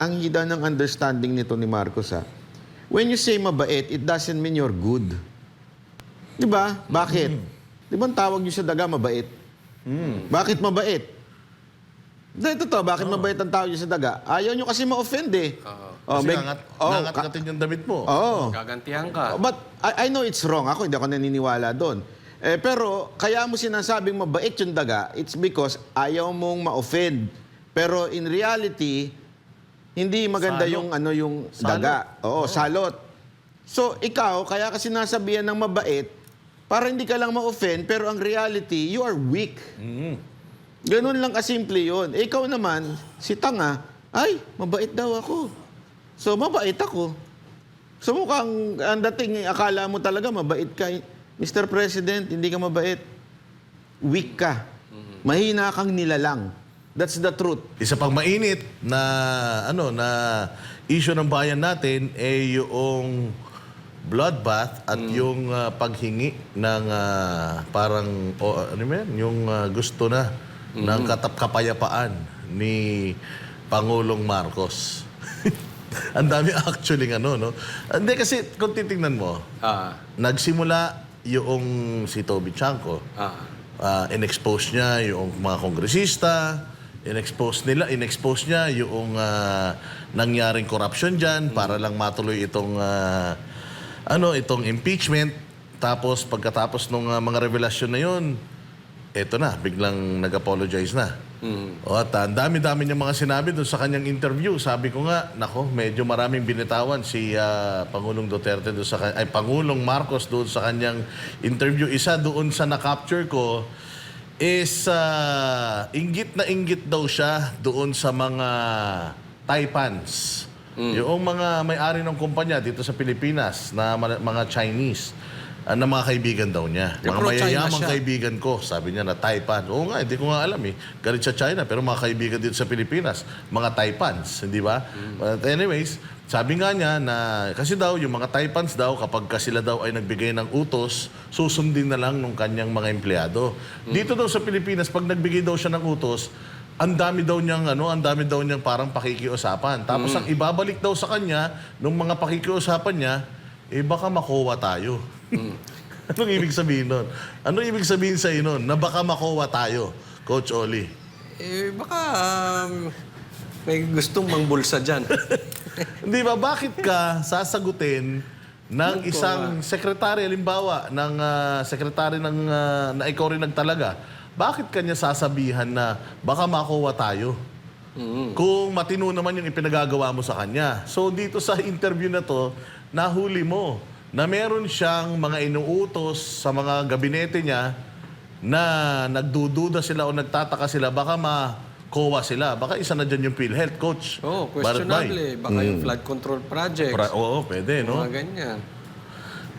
ang hida ng understanding nito ni Marcos ha. When you say mabait, it doesn't mean you're good. Di ba? Bakit? Di ba ang tawag niyo sa daga mabait? Bakit mabait? Dahil totoo, bakit mabait ang tawag niyo sa daga? Ayaw niyo kasi ma-offend eh. Oh, Kasi may- nangat, oh, nangat-ngatin yung damit mo. Oo. Gagantihan ka. Oh, But I, I know it's wrong. Ako hindi ako naniniwala doon. Eh, pero kaya mo sinasabing mabait yung daga, it's because ayaw mong ma-offend. Pero in reality, hindi maganda Salot. yung ano yung Salot. daga. Oo, salot. So ikaw, kaya kasi sinasabihan ng mabait, para hindi ka lang ma-offend, pero ang reality, you are weak. Ganun lang kasimple yun. Eh, ikaw naman, si Tanga, ay, mabait daw ako. So, mabait ako. So mukhang ang dating, akala mo talaga mabait ka. Mr. President, hindi ka mabait. Weak ka. Mahina kang nilalang. That's the truth. Isa pang mainit na ano na issue ng bayan natin ay yung bloodbath at yung ah, paghingi ng ah, parang o, ano yan? yung ah, gusto na ng katap kapayapaan ni Pangulong Marcos. Ang dami actually ng ano no. Hindi kasi kung titingnan mo, Ah, nagsimula yung si Toby Chanko. ah. Ah, in-expose niya yung mga kongresista, in-expose nila, in-expose niya yung ah, nangyaring corruption diyan para lang matuloy itong ah, ano, itong impeachment. Tapos pagkatapos ng mga revelasyon na yun, eto na, biglang nag-apologize na. O at ah, ang dami-dami niya mga sinabi doon sa kanyang interview. Sabi ko nga, nako, medyo maraming binitawan si ah, Pangulong Duterte doon sa ay Pangulong Marcos doon sa kanyang interview. Isa doon sa na-capture ko is ah, inggit na inggit daw siya doon sa mga Taipans. Yung mga may-ari ng kumpanya dito sa Pilipinas na mga Chinese na mga kaibigan daw niya. Mga mayayamang kaibigan ko, sabi niya na Taipan. Oo nga, hindi ko nga alam eh. Galit sa China, pero mga kaibigan dito sa Pilipinas, mga Taipans, hindi ba? But anyways, sabi nga niya na, kasi daw, yung mga Taipans daw, kapag ka sila daw ay nagbigay ng utos, susundin na lang ng kanyang mga empleyado. Dito daw sa Pilipinas, pag nagbigay daw siya ng utos, ang dami daw niyang ano, ang dami daw niyang parang pakikiusapan. Tapos ang ibabalik daw sa kanya nung mga pakikiusapan niya, eh baka makuha tayo. Anong ibig sabihin nun? Anong ibig sabihin sa nun? Na baka makuha tayo, Coach Oli. Eh, baka um, may gustong mangbulsa dyan. Hindi ba, bakit ka sasagutin ng isang sekretary, halimbawa, ng ah, sekretary ng, ah, na ikaw rin nagtalaga, bakit kanya sasabihan na baka makuha tayo? Kung matino naman yung ipinagagawa mo sa kanya. So dito sa interview na to, nahuli mo na meron siyang mga inuutos sa mga gabinete niya na nagdududa sila o nagtataka sila, baka ma-COA sila. Baka isa na dyan yung PhilHealth, Coach. Oo, oh, questionable eh. Baka yung flood control projects. Pra- oo, pwede, no? Mga ganyan.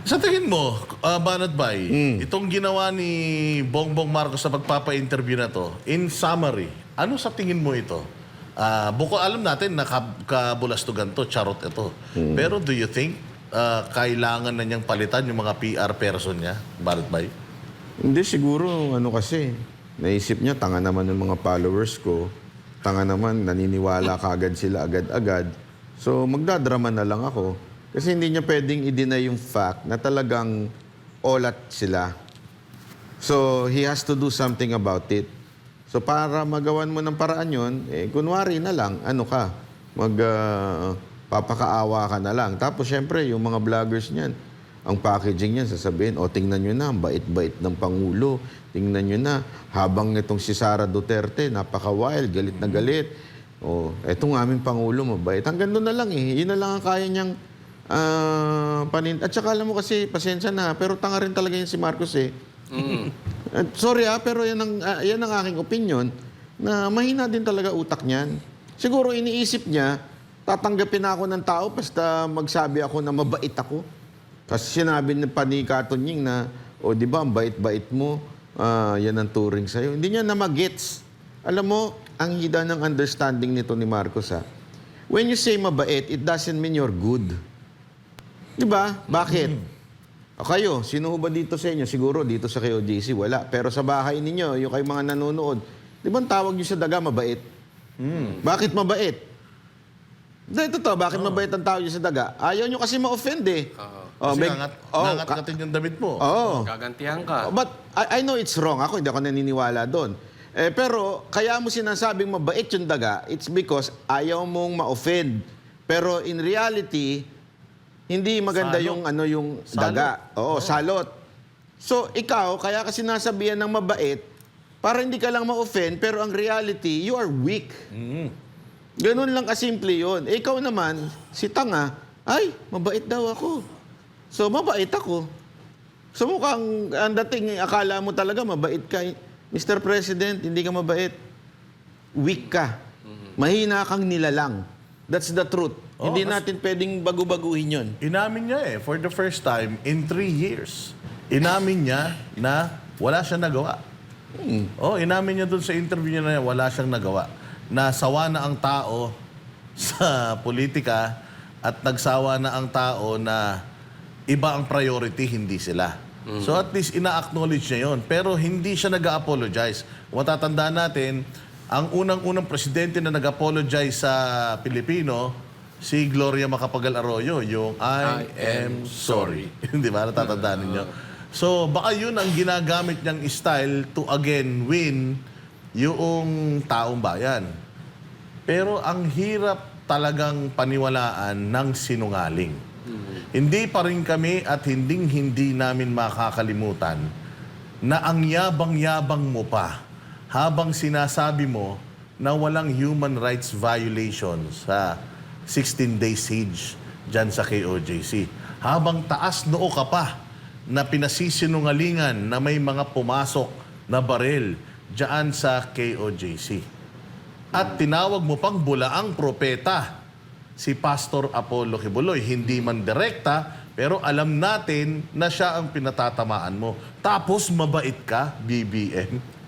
Sa tingin mo, uh, Banat Bay, itong ginawa ni Bongbong Marcos sa pagpapa-interview na to, in summary, ano sa tingin mo ito? Ah, buko alam natin na kab- kabulastugan to, charot ito. Pero do you think ah, kailangan na niyang palitan yung mga PR person niya, Banat Bay? Hindi, siguro, ano kasi, naisip niya, tanga naman ng mga followers ko. Tanga naman, naniniwala kagad sila agad-agad. So, magdadrama na lang ako. Kasi hindi niya pwedeng i-deny yung fact na talagang olat sila. So, he has to do something about it. So, para magawan mo ng paraan yun, eh, kunwari na lang, ano ka, mag, ah, papakaawa ka na lang. Tapos, syempre, yung mga vloggers niyan, ang packaging niyan, sasabihin, o tingnan nyo na, ang bait-bait ng Pangulo. Tingnan nyo na, habang itong si Sara Duterte, napaka-wild, galit na galit. O, etong aming Pangulo, mabait. Hanggang doon na lang eh. Yun na lang ang kaya niyang ah, panin... At saka alam mo kasi, pasensya na, pero tanga rin talaga yun si Marcos eh. Uh, sorry ah, pero yan ang, ah, yan ang aking opinion na mahina din talaga utak niyan. Siguro iniisip niya, tatanggapin ako ng tao basta magsabi ako na mabait ako. Kasi sinabi ni pa ni Katunying na, o di ba, ang bait-bait mo, ah, yan ang turing sa'yo. Hindi niya na magets. Alam mo, ang hida ng understanding nito ni Marcos ha. When you say mabait, it doesn't mean you're good. Di ba? Bakit? O kayo, sino ba dito sa inyo? Siguro dito sa KOJC, wala. Pero sa bahay ninyo, yung kayo mga nanonood, di ba ang tawag nyo sa daga mabait? Bakit mabait? Dahil totoo, bakit mabait ang tao dyan sa daga? Ayaw nyo kasi ma-offend eh. Oh, Kasi may- nangat, oh, nangat-ngatin yung damit mo. Oo. Gagantihan ka. Oh, But I, I know it's wrong. Ako hindi ako naniniwala doon. Eh, pero kaya mo sinasabing mabait yung daga, it's because ayaw mong ma-offend. Pero in reality, hindi maganda Salot. yung ano yung daga. Oo, salot. So ikaw, kaya ka sinasabihan ng mabait, para hindi ka lang ma-offend, pero ang reality, you are weak. Ganun lang kasimple yun. Eh, ikaw naman, si Tanga, ay, mabait daw ako. So, mabait ako. So, mukhang ang dating, akala mo talaga mabait ka. Mr. President, hindi ka mabait. Weak ka. Mahina kang nilalang. That's the truth. Oo, hindi natin pwedeng bagu-baguhin yun. Inamin niya eh, for the first time in three years. Inamin niya na wala siyang nagawa. Oh, inamin niya dun sa interview niya na wala siyang nagawa. Nasawa na ang tao sa politika at nagsawa na ang tao na iba ang priority, hindi sila. So at least ina-acknowledge niya yon Pero hindi siya nag-apologize. Matatandaan natin, ang unang-unang presidente na nag-apologize sa Pilipino, si Gloria Macapagal Arroyo, yung I, am sorry. Di ba? Natatandaan ninyo? So, baka yun ang ginagamit niyang style to again win yung taong bayan. Pero ang hirap talagang paniwalaan ng sinungaling. Hindi pa rin kami at hinding hindi namin makakalimutan na ang yabang-yabang mo pa habang sinasabi mo na walang human rights violations sa 16 day siege dyan sa KOJC. Habang taas noo ka pa na pinasisinungalingan na may mga pumasok na barel dyan sa KOJC. At tinawag mo pang bulaang propeta si Pastor Apollo Kibuloy. Hindi man direkta, pero alam natin na siya ang pinatatamaan mo. Tapos mabait ka, BBM.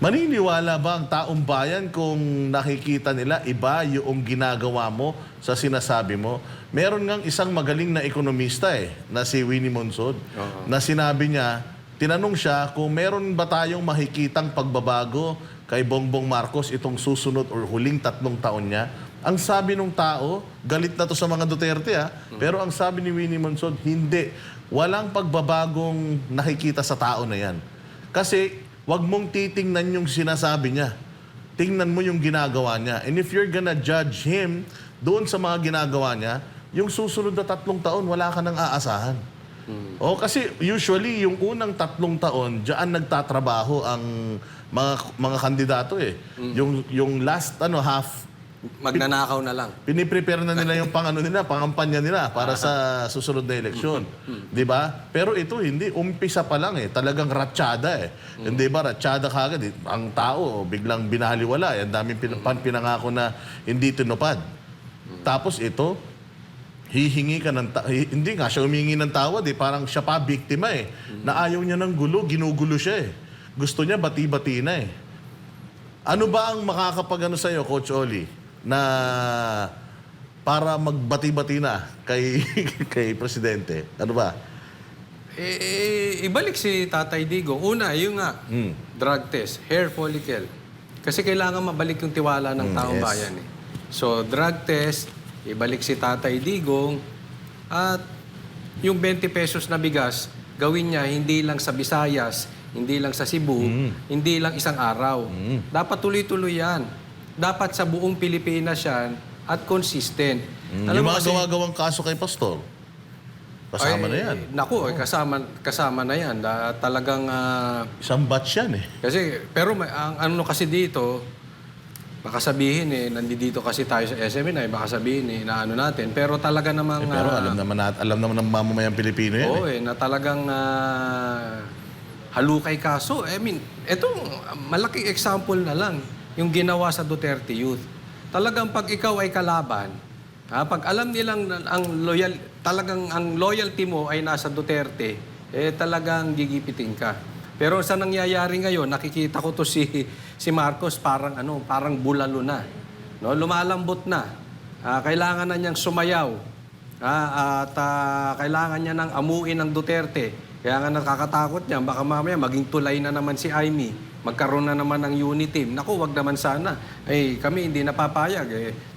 Maniniwala ba ang taong bayan kung nakikita nila iba yung ginagawa mo sa sinasabi mo? Meron ngang isang magaling na ekonomista eh, na si Winnie Monsod, na sinabi niya, tinanong siya kung meron ba tayong makikitang pagbabago kay Bongbong Marcos itong susunod or huling tatlong taon niya. Ang sabi ng tao, galit na to sa mga Duterte ha, pero ang sabi ni Winnie Monsod, hindi. Walang pagbabagong nakikita sa tao na yan. Kasi wag mong titingnan yung sinasabi niya. Tingnan mo yung ginagawa niya. And if you're gonna judge him doon sa mga ginagawa niya, yung susunod na tatlong taon, wala ka nang aasahan. O kasi usually yung unang tatlong taon, diyan nagtatrabaho ang mga mga kandidato eh. Yung yung last ano half Magnanakaw na lang. Piniprepare na nila yung pang ano nila, pangampanya nila para sa susunod na eleksyon. 'Di ba? Pero ito hindi umpisa pa lang eh, talagang ratsyada eh. Hindi ba ratsyada kagad eh. Ang tao biglang binahaliwala, eh. ang daming pin- pan- pinangako na hindi tinupad. Tapos ito hihingi ka ng ta- hi- hindi nga siya humingi ng tawad eh, parang siya pa biktima eh. Na ayaw niya ng gulo, ginugulo siya eh. Gusto niya bati-bati na eh. Ano ba ang makakapagano sa iyo, Coach Oli, na para magbati-bati na kay kay presidente? Ano ba? Eh, eh, ibalik si Tatay Digo. Una, yung nga, Hmm. drug test, hair follicle. Kasi kailangan mabalik yung tiwala ng taong yes. bayan eh. So, drug test, ibalik si Tatay Digong, at yung 20 pesos na bigas, gawin niya hindi lang sa Visayas, hindi lang sa Cebu, hindi lang isang araw. Dapat tuloy-tuloy yan. Dapat sa buong Pilipinas yan at consistent. yung mo mga kasi- gawa-gawang kaso kay Pastor. Kasama ay, na yan. Naku, eh, kasama, kasama na yan. Da, talagang, ah, Isang batch yan eh. kasi, pero may, ang ano kasi dito, baka sabihin eh, nandito kasi tayo sa SMN ay baka sabihin eh, na ano natin. Pero talaga namang, Eh, pero ah, alam naman nat, alam naman ng mamamayang Pilipino yan oo eh. eh, na talagang ah, halukay kaso. I mean, ito, malaking example na lang, yung ginawa sa Duterte Youth. Talagang pag ikaw ay kalaban, ha, pag alam nilang na- ang loyal, talagang ang loyalty mo ay nasa Duterte, eh talagang gigipitin ka. Pero sa nangyayari ngayon, nakikita ko to si si Marcos parang ano, parang bulalo na. No, lumalambot na. Ah, kailangan na niyang sumayaw. Ah, at ah, kailangan niya ng amuin ng Duterte. Kaya nga nakakatakot niya, baka mamaya maging tulay na naman si Aimee. Magkaroon na naman ng unity team. Naku, wag naman sana. Eh, kami hindi napapayag. Eh,